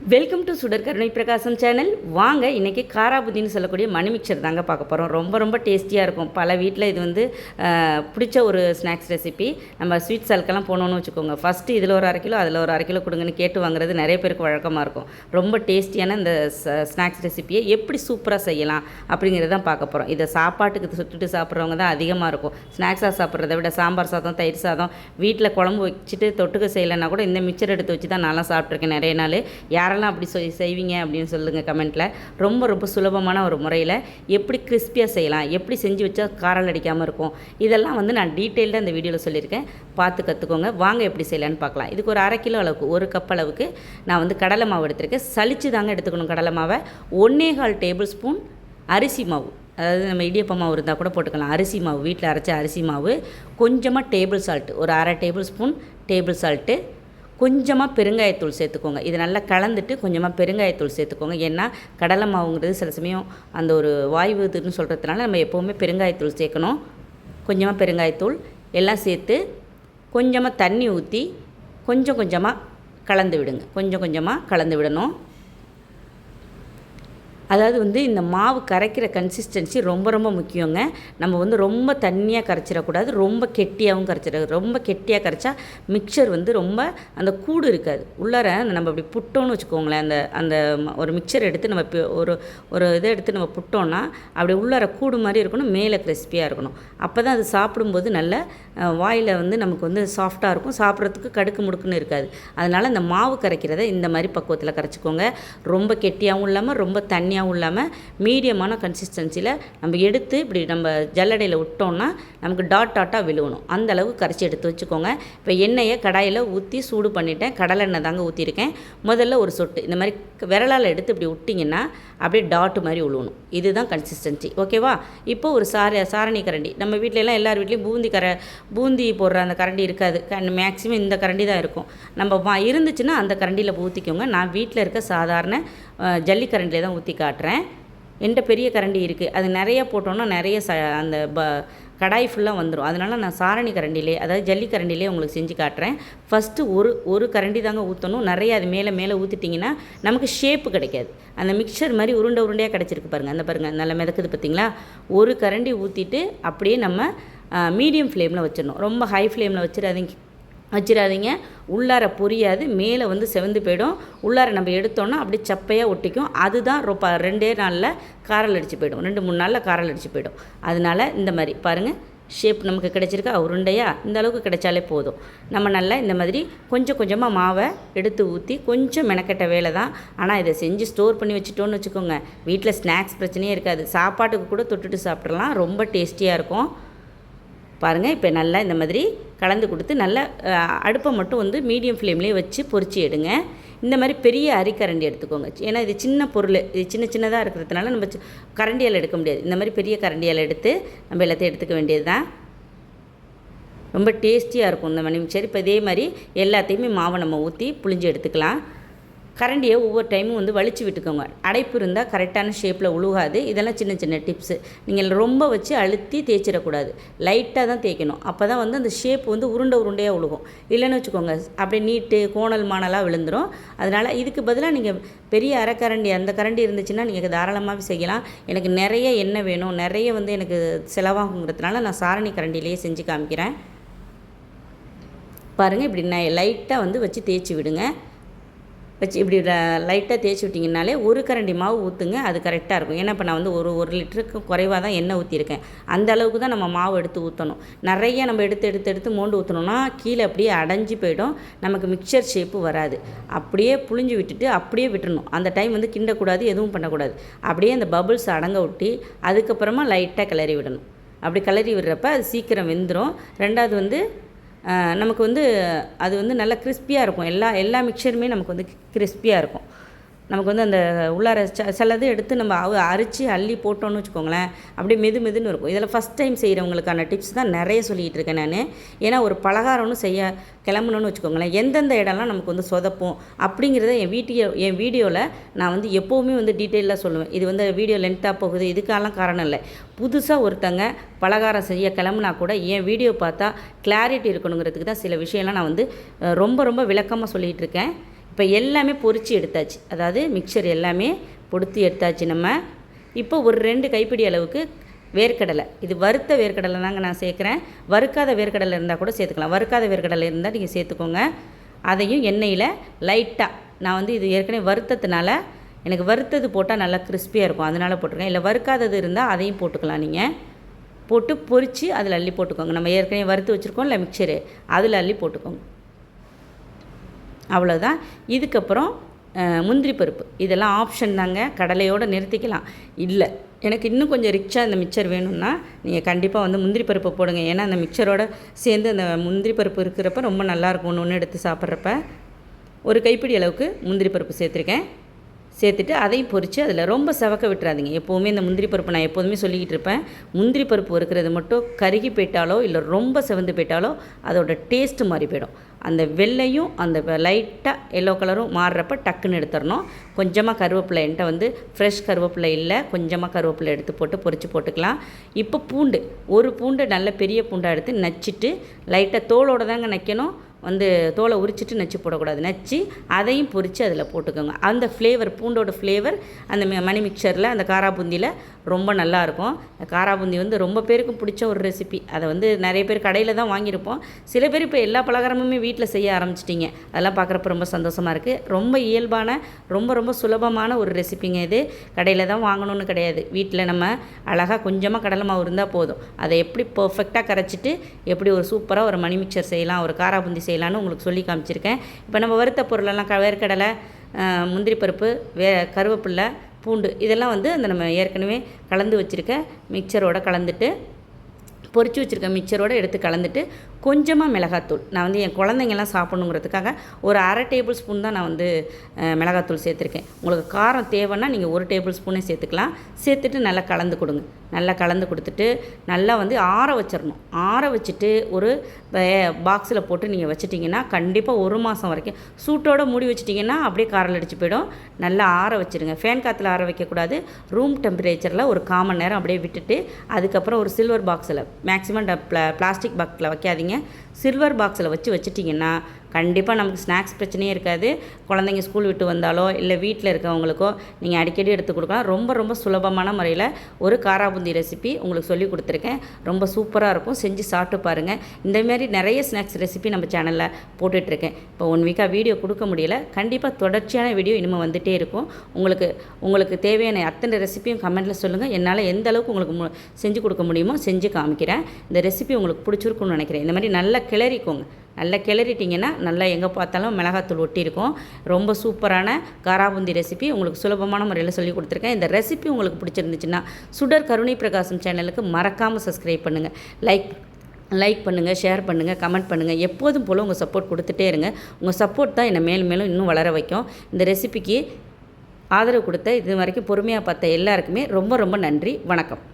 Welcome to சுடர் கருணை பிரகாசம் சேனல் வாங்க இன்றைக்கி காராபுதின்னு சொல்லக்கூடிய மணி மிக்சர் தாங்க பார்க்க போகிறோம் ரொம்ப ரொம்ப டேஸ்டியாக இருக்கும். பல வீட்டில் இது வந்து பிடிச்ச ஒரு ஸ்நாக்ஸ் ரெசிபி நம்ம ஸ்வீட் சால்க்கெல்லாம் போனோன்னு வச்சுக்கோங்க. ஃபஸ்ட்டு இதில் ஒரு அரை கிலோ அதில் ஒரு அரை கிலோ கொடுங்கன்னு கேட்டு வாங்குறது நிறைய பேருக்கு வழக்கமாக இருக்கும். ரொம்ப டேஸ்டியான இந்த ஸ்நாக்ஸ் ரெசிபியை எப்படி சூப்பராக செய்யலாம் அப்படிங்கிறத தான் பார்க்க போகிறோம் இதை சாப்பாட்டுக்கு சுட்டுட்டு சாப்பிட்றவங்க தான் அதிகமாக இருக்கும். ஸ்நாக்ஸாக சாப்பிட்றத விட சாம்பார் சாதம் தயிர் சாதம் வீட்டில் குழம்பு வச்சுட்டு தொட்டுக்க செய்யலைன்னா கூட இந்த மிக்சர் எடுத்து வச்சு தான் நல்லா சாப்பிட்ருக்கேன் நிறைய நாள். யாரெல்லாம் அப்படி செய் செய்வீங்க அப்படின்னு சொல்லுங்கள் கமெண்ட்டில் ரொம்ப ரொம்ப சுலபமான ஒரு முறையில் எப்படி கிறிஸ்பியாக செய்யலாம் எப்படி செஞ்சு வச்சா காரல் அடிக்காமல் இருக்கும் இதெல்லாம் வந்து நான் டீட்டெயில்டாக இந்த வீடியோவில் சொல்லியிருக்கேன். பார்த்து கற்றுக்கோங்க வாங்க எப்படி செய்யலான்னு பார்க்கலாம். இதுக்கு ஒரு அரை கிலோ அளவுக்கு ஒரு கப் அளவுக்கு நான் வந்து கடலை மாவு எடுத்திருக்கேன். சளிச்சு தாங்க எடுத்துக்கணும் கடலை மாவை. ஒன்னே கால் டேபிள் ஸ்பூன் அரிசி மாவு. அதாவது நம்ம இடியப்ப மாவு இருந்தால் கூட போட்டுக்கலாம். அரிசி மாவு வீட்டில் அரைச்ச அரிசி மாவு கொஞ்சமாக டேபிள் சால்ட்டு ஒரு அரை டேபிள் ஸ்பூன் டேபிள் சால்ட்டு கொஞ்சமாக பெருங்காயத்தூள் சேர்த்துக்கோங்க. இது நல்லா கலந்துட்டு கொஞ்சமாக பெருங்காயத்தூள் சேர்த்துக்கோங்க. ஏன்னா கடலை மாவுங்கிறது சில சமயம் அந்த ஒரு வாய்வு இதுன்னு சொல்கிறதுனால நம்ம எப்போவுமே பெருங்காயத்தூள் சேர்க்கணும். கொஞ்சமாக பெருங்காயத்தூள் எல்லாம் சேர்த்து கொஞ்சமாக தண்ணி ஊற்றி கொஞ்சம் கொஞ்சமாக கலந்து விடுங்க. கொஞ்சம் கொஞ்சமாக கலந்து விடணும். அதாவது வந்து இந்த மாவு கரைக்கிற கன்சிஸ்டன்சி ரொம்ப ரொம்ப முக்கியங்க. நம்ம வந்து ரொம்ப தண்ணியாக கரைச்சிடக்கூடாது ரொம்ப கெட்டியாகவும் கரைச்சிட ரொம்ப கெட்டியாக கரைச்சா மிக்சர் வந்து ரொம்ப அந்த கூடு இருக்காது. உள்ளார அந்த நம்ம அப்படி புட்டோன்னு வச்சுக்கோங்களேன் அந்த அந்த ஒரு மிக்சர் எடுத்து நம்ம ஒரு ஒரு இதை எடுத்து நம்ம புட்டோன்னா அப்படி உள்ளார கூடு மாதிரி இருக்கணும் மேலே கிறிஸ்பியாக இருக்கணும். அப்போ தான் அது சாப்பிடும்போது நல்ல வாயில் வந்து நமக்கு வந்து சாஃப்டாக இருக்கும். சாப்பிட்றதுக்கு கடுக்கு முடுக்குன்னு இருக்காது. அதனால் இந்த மாவு கரைக்கிறத இந்த மாதிரி பக்குவத்தில் கரைச்சிக்கோங்க. ரொம்ப கெட்டியாகவும் இல்லாமல் ரொம்ப தண்ணி தண்ணியாகவும் இல்லாமல் மீடியமான கன்சிஸ்டன்சியில் நம்ம எடுத்து இப்படி நம்ம ஜல்லடையில் விட்டோம்னா நமக்கு டாட் டாட்டாக விழுவணும் அந்த அளவுக்கு கரைச்சி எடுத்து வச்சுக்கோங்க. இப்போ எண்ணெயை கடாயில் ஊற்றி சூடு பண்ணிட்டேன். கடலெண்ணெய் தாங்க ஊற்றிருக்கேன் முதல்ல ஒரு சொட்டு இந்த மாதிரி விரலால் எடுத்து இப்படி விட்டிங்கன்னா அப்படியே டாட் மாதிரி விழுவணும் இதுதான் கன்சிஸ்டன்சி ஓகேவா இப்போ ஒரு சார சாரணி கரண்டி. நம்ம வீட்டிலலாம் எல்லாம் எல்லார் வீட்லேயும் பூந்தி கர பூந்தி போடுற அந்த கரண்டி இருக்காது. மேக்ஸிமம் இந்த கரண்டி தான் இருக்கும். நம்ம வா இருந்துச்சுன்னா அந்த கரண்டியில் ஊற்றிக்கோங்க நான் வீட்டில் இருக்க சாதாரண ஜல்லி கரண்டிலே தான் ஊற்றி காட்டுறேன். என்கிட்ட பெரிய கரண்டி இருக்குது அது நிறைய போட்டோன்னா நிறைய ச அந்த ப கடாய் ஃபுல்லாக வந்துடும் அதனால் நான் சாரணி கரண்டிலே அதாவது ஜல்லி கரண்டிலே உங்களுக்கு செஞ்சு காட்டுறேன். ஃபஸ்ட்டு ஒரு ஒரு கரண்டி தாங்க ஊற்றணும் நிறைய அது மேலே மேலே ஊற்றிட்டிங்கன்னா நமக்கு ஷேப்பு கிடைக்காது. அந்த மிக்சர் மாதிரி உருண்டை உருண்டையாக கிடச்சிருக்கு பாருங்கள் அந்த பாருங்கள் நல்லா மிதக்குது பார்த்தீங்களா? ஒரு கரண்டி ஊற்றிட்டு அப்படியே நம்ம மீடியம் ஃப்ளேமில் வச்சிடணும். ரொம்ப ஹை ஃப்ளேமில் வச்சிடாதீங்க. வச்சிடாதீங்க. உள்ளார பொரியாது. மேலே வந்து செவந்து போயிடும். உள்ளார நம்ம எடுத்தோன்னா அப்படியே சப்பையாக ஒட்டிக்கும். அதுதான் ரொம்ப ரெண்டே நாளில் காரல் அடித்து போயிடும். ரெண்டு மூணு நாளில் காரல் அடித்து போயிடும். அதனால இந்த மாதிரி பாருங்கள் ஷேப் நமக்கு கிடைச்சிருக்கா? உருண்டையா? இந்த அளவுக்கு கிடைச்சாலே போதும். நம்ம நல்லா இந்த மாதிரி கொஞ்சம் கொஞ்சமாக மாவை எடுத்து ஊற்றி கொஞ்சம் மெனக்கெட்ட வேலை தான். ஆனால் இதை செஞ்சு ஸ்டோர் பண்ணி வச்சுட்டோன்னு வச்சுக்கோங்க. வீட்டில் ஸ்நாக்ஸ் பிரச்சனையே இருக்காது. சாப்பாட்டுக்கு கூட தொட்டுட்டு சாப்பிட்றலாம் ரொம்ப டேஸ்டியாக இருக்கும். பாருங்கள் இப்போ நல்லா இந்த மாதிரி கலந்து கொடுத்து நல்லா அடுப்பை மட்டும் வந்து மீடியம் ஃப்ளேம்லேயே வச்சு பொரிச்சு எடுங்க. இந்த மாதிரி பெரிய அரிக்கரண்டி எடுத்துக்கோங்க. ஏன்னா இது சின்ன பொருள் இது சின்ன சின்னதாக இருக்கிறதுனால நம்ம கரண்டியால் எடுக்க முடியாது. இந்த மாதிரி பெரிய கரண்டியால் எடுத்து நம்ம எல்லாத்தையும் எடுத்துக்க வேண்டியது தான் ரொம்ப டேஸ்டியாக இருக்கும் இந்த மணிமிச்சர் இப்போ இதே மாதிரி எல்லாத்தையுமே மாவை நம்ம ஊற்றி புளிஞ்சு எடுத்துக்கலாம். கரண்டியை ஒவ்வொரு டைமும் வந்து வலிச்சு விட்டுக்கோங்க. அடைப்பு இருந்தால் கரெக்டான ஷேப்பில் உழுகாது. இதெல்லாம் சின்ன சின்ன டிப்ஸு நீங்கள் ரொம்ப வச்சு அழுத்தி தேய்ச்சிடக்கூடாது. லைட்டாக தான் தேய்க்கணும். அப்போ தான் வந்து அந்த ஷேப் வந்து உருண்டை உருண்டையாக உழுகும். இல்லைன்னு வச்சுக்கோங்க அப்படியே நீட்டு கோணல் மானலாக விழுந்துடும் அதனால் இதுக்கு பதிலாக நீங்கள் பெரிய அரைக்கரண்டி அந்த கரண்டி இருந்துச்சுன்னா நீங்கள் தாராளமாகவே செய்யலாம். எனக்கு நிறைய எண்ணெய் வேணும். நிறைய வந்து எனக்கு செலவாகுங்கிறதுனால நான் சாரணி கரண்டிலேயே செஞ்சு காமிக்கிறேன். பாருங்கள் இப்படி நை லைட்டாக வந்து வச்சு தேய்ச்சி விடுங்க. வச்சு இப்படி லைட்டாக தேய்ச்சி விட்டிங்கனாலே ஒரு கரண்டி மாவு ஊற்றுங்க அது கரெக்டாக இருக்கும். ஏன்னா இப்போ நான் வந்து ஒரு ஒரு லிட்டருக்கு குறைவாக தான் எண்ணெய் ஊற்றிருக்கேன் அந்த அளவுக்கு தான் நம்ம மாவு எடுத்து ஊற்றணும் நிறைய நம்ம எடுத்து எடுத்து எடுத்து மோண்டு ஊற்றணும்னா கீழே அப்படியே அடைஞ்சு போயிடும். நமக்கு மிக்சர் ஷேப்பு வராது. அப்படியே புழிஞ்சு விட்டுட்டு அப்படியே விட்டுறணும். அந்த டைம் வந்து கிண்டக்கூடாது எதுவும் பண்ணக்கூடாது. அப்படியே அந்த பபுள்ஸ் அடங்க விட்டி அதுக்கப்புறமா லைட்டாக கிளறி விடணும். அப்படி கிளறி விடுறப்ப அது சீக்கிரம் வெந்துடும் ரெண்டாவது வந்து நமக்கு வந்து அது வந்து நல்லா கிறிஸ்பியாக இருக்கும். எல்லா எல்லா மிக்சருமே நமக்கு வந்து கிறிஸ்பியாக இருக்கும். நமக்கு வந்து அந்த உள்ளார ச- சிலது எடுத்து நம்ம அவ அரிச்சு அள்ளி போட்டோம்னு வச்சுக்கோங்களேன். அப்படியே மெது மெதுன்னு இருக்கும். இதில் ஃபஸ்ட் டைம் செய்கிறவங்களுக்கான டிப்ஸ் தான் நிறைய சொல்லிகிட்டு இருக்கேன் நான். ஏன்னா ஒரு பலகாரம்னு செய்ய கிளம்பணும்னு வச்சுக்கோங்களேன். எந்தெந்த இடம்லாம் நமக்கு வந்து சொதப்போம் அப்படிங்கிறத என் வீட்டிய என் வீடியோவில் நான் வந்து எப்போவுமே வந்து டீட்டெயிலாக சொல்லுவேன். இது வந்து வீடியோ லென்த்தாக போகுது. இதுக்கெல்லாம் காரணம் இல்லை. புதுசாக ஒருத்தங்க பலகாரம் செய்ய கிளம்புனா கூட என் வீடியோ பார்த்தா கிளாரிட்டி இருக்கணுங்கிறதுக்கு தான் சில விஷயம்லாம் நான் வந்து ரொம்ப ரொம்ப விளக்கமாக சொல்லிகிட்டு இருக்கேன். இப்போ எல்லாமே பொறிச்சு எடுத்தாச்சு. அதாவது மிக்சர் எல்லாமே பொடுத்து எடுத்தாச்சு நம்ம. இப்போ ஒரு ரெண்டு கைப்பிடி அளவுக்கு வேர்க்கடலை. இது வறுத்த வேர்க்கடலை தாங்க நான் சேர்க்குறேன். வறுக்காத வேர்க்கடலை இருந்தால் கூட சேர்த்துக்கலாம். வறுக்காத வேர்க்கடலை இருந்தால் நீங்கள் சேர்த்துக்கோங்க. அதையும் எண்ணெயில் லைட்டாக நான் வந்து இது ஏற்கனவே வறுத்ததுனால எனக்கு வறுத்தது போட்டால் நல்லா கிறிஸ்பியாக இருக்கும். அதனால் போட்டிருக்கேன். இல்லை வறுக்காதது இருந்தால் அதையும் போட்டுக்கலாம் நீங்கள் போட்டு பொரித்து அதில் அள்ளி போட்டுக்கோங்க. நம்ம ஏற்கனவே வறுத்து வச்சுருக்கோம் இல்லை மிக்சரு அதில் அள்ளி போட்டுக்கோங்க. அவ்வளோதான் இதுக்கப்புறம் முந்திரி பருப்பு. இதெல்லாம் ஆப்ஷன் தாங்க. கடலையோடு நிறுத்திக்கலாம். இல்லை எனக்கு இன்னும் கொஞ்சம் ரிச்சாக இந்த மிக்சர் வேணும்னா நீங்கள் கண்டிப்பாக வந்து முந்திரி பருப்பை போடுங்க. ஏன்னா அந்த மிக்சரோட சேர்ந்து அந்த முந்திரி பருப்பு இருக்கிறப்ப ரொம்ப நல்லாயிருக்கும் ஒன்று ஒன்று எடுத்து சாப்பிட்றப்ப. ஒரு கைப்பிடி அளவுக்கு முந்திரி பருப்பு சேர்த்துருக்கேன். சேர்த்துட்டு அதையும் பொரித்து அதில் ரொம்ப செவக்க விட்டுறாதீங்க. எப்போவுமே இந்த முந்திரி பருப்பு நான் எப்போதுமே சொல்லிக்கிட்டு இருப்பேன். முந்திரி பருப்பு இருக்கிறது மட்டும் கருகி போயிட்டாலோ இல்லை ரொம்ப செவந்து போயிட்டாலோ அதோட டேஸ்ட்டு மாறி போயிடும். அந்த வெள்ளையும் அந்த லைட்டாக எல்லோ கலரும் மாறுறப்ப டக்குன்னு எடுத்துடணும். கொஞ்சமாக கருவேப்பிலை என்கிட்ட வந்து ஃப்ரெஷ் கருவேப்பிலை இல்லை கொஞ்சமாக கருவேப்பிலை எடுத்து போட்டு பொரித்து போட்டுக்கலாம். இப்போ பூண்டு ஒரு பூண்டு நல்ல பெரிய பூண்டாக எடுத்து நச்சிட்டு லைட்டாக தோலோடு தாங்க நைக்கணும். வந்து தோலை உரிச்சிட்டு நச்சு போடக்கூடாது. நச்சு அதையும் பொறித்து அதில் போட்டுக்கோங்க. அந்த ஃப்ளேவர் பூண்டோட ஃப்ளேவர் அந்த மணி மிக்சரில் அந்த காராபூந்தியில் ரொம்ப நல்லாயிருக்கும். காராபூந்தி வந்து ரொம்ப பேருக்கு பிடிச்ச ஒரு ரெசிபி அதை வந்து நிறைய பேர் கடையில் தான் வாங்கியிருப்போம். சில பேர் இப்போ எல்லா பலகாரமுமே வீட்டில் செய்ய ஆரம்பிச்சிட்டிங்க. அதெல்லாம் பார்க்குறப்ப ரொம்ப சந்தோஷமாக இருக்குது ரொம்ப இயல்பான ரொம்ப ரொம்ப சுலபமான ஒரு ரெசிபிங்க இது. கடையில் தான் வாங்கணும்னு கிடையாது. வீட்டில் நம்ம அழகாக கொஞ்சமாக கடலை மாவு இருந்தால் போதும். அதை எப்படி பர்ஃபெக்டாக கரைச்சிட்டு எப்படி ஒரு சூப்பராக ஒரு மணி மிக்சர் செய்யலாம் ஒரு காராபூந்தி செய்யலான்னு செய்யலாம்னு உங்களுக்கு சொல்லி காமிச்சிருக்கேன். இப்போ நம்ம வறுத்த பொருளெல்லாம் க வேர்க்கடலை முந்திரி பருப்பு வே கருவேப்பில்லை பூண்டு இதெல்லாம் வந்து அந்த நம்ம ஏற்கனவே கலந்து வச்சுருக்க மிக்சரோடு கலந்துட்டு பொறிச்சு வச்சுருக்க மிக்சரோடு எடுத்து கலந்துட்டு கொஞ்சமாக மிளகாத்தூள். நான் வந்து என் குழந்தைங்கெல்லாம் சாப்பிட்ணுங்கிறதுக்காக ஒரு அரை டேபிள் ஸ்பூன் தான் நான் வந்து மிளகாத்தூள் சேர்த்துருக்கேன். உங்களுக்கு காரம் தேவைன்னா நீங்கள் ஒரு டேபிள் ஸ்பூனே சேர்த்துக்கலாம். சேர்த்துட்டு நல்லா கலந்து கொடுங்க. நல்லா கலந்து கொடுத்துட்டு நல்லா வந்து ஆற வச்சிடணும் ஆற வச்சுட்டு ஒரு பாக்ஸில் போட்டு நீங்கள் வச்சிட்டிங்கன்னா கண்டிப்பாக ஒரு மாதம் வரைக்கும் சூட்டோட மூடி வச்சிட்டிங்கன்னா அப்படியே காரில் அடிச்சு போயிடும். நல்லா ஆற வச்சுருங்க. ஃபேன் காற்றுல ஆற வைக்கக்கூடாது. ரூம் டெம்பரேச்சரில் ஒரு காமன் நேரம் அப்படியே விட்டுட்டு அதுக்கப்புறம் ஒரு சில்வர் பாக்ஸில் மேக்ஸிமம் பிளாஸ்டிக் பாக்ஸில் வைக்காதீங்க. சில்வர் பாக்ஸில் வச்சு வச்சுட்டிங்கன்னா கண்டிப்பாக நமக்கு ஸ்நாக்ஸ் பிரச்சனையே இருக்காது. குழந்தைங்க ஸ்கூல் விட்டு வந்தாலோ இல்லை வீட்டில் இருக்கவங்களுக்கோ நீங்கள் அடிக்கடி எடுத்து கொடுக்கலாம். ரொம்ப ரொம்ப சுலபமான முறையில் ஒரு காராபூந்தி ரெசிபி உங்களுக்கு சொல்லி கொடுத்துருக்கேன். ரொம்ப சூப்பராக இருக்கும். செஞ்சு சாப்பிட்டு பாருங்கள் இந்தமாரி நிறைய ஸ்நாக்ஸ் ரெசிபி நம்ம சேனலில் போட்டுட்ருக்கேன். இப்போ ஒன் வீக்காக வீடியோ கொடுக்க முடியல. கண்டிப்பாக தொடர்ச்சியான வீடியோ இனிமேல் வந்துகிட்டே இருக்கும். உங்களுக்கு உங்களுக்கு தேவையான அத்தனை ரெசிபியும் கமெண்ட்டில் சொல்லுங்கள் என்னால் எந்த அளவுக்கு உங்களுக்கு மு- செஞ்சு கொடுக்க முடியுமோ செஞ்சு காமிக்கிறேன். இந்த ரெசிபி உங்களுக்கு பிடிச்சிருக்கும்னு நினைக்கிறேன். இந்த மாதிரி நல்லா கிளறிக்கோங்க. நல்லா கிளறிட்டிங்கன்னா நல்லா எங்கே பார்த்தாலும் மிளகாத்தூள் ஒட்டியிருக்கும். ரொம்ப சூப்பரான காராபூந்தி ரெசிபி உங்களுக்கு சுலபமான முறையில் சொல்லி கொடுத்துருக்கேன். இந்த ரெசிபி உங்களுக்கு பிடிச்சிருந்துச்சுன்னா சுடர் கருணை பிரகாசம் சேனலுக்கு மறக்காமல் சப்ஸ்கிரைப் பண்ணுங்கள் லைக் லைக் பண்ணுங்கள் ஷேர் பண்ணுங்கள் கமெண்ட் பண்ணுங்கள் எப்போதும் போல் உங்கள் சப்போர்ட் கொடுத்துட்டே இருங்க. உங்கள் சப்போர்ட் தான் என்னை மேலும் மேலும் இன்னும் வளர வைக்கும். இந்த ரெசிபிக்கு ஆதரவு கொடுத்த இது வரைக்கும் பொறுமையாக பார்த்த எல்லாருக்குமே ரொம்ப ரொம்ப நன்றி. வணக்கம்.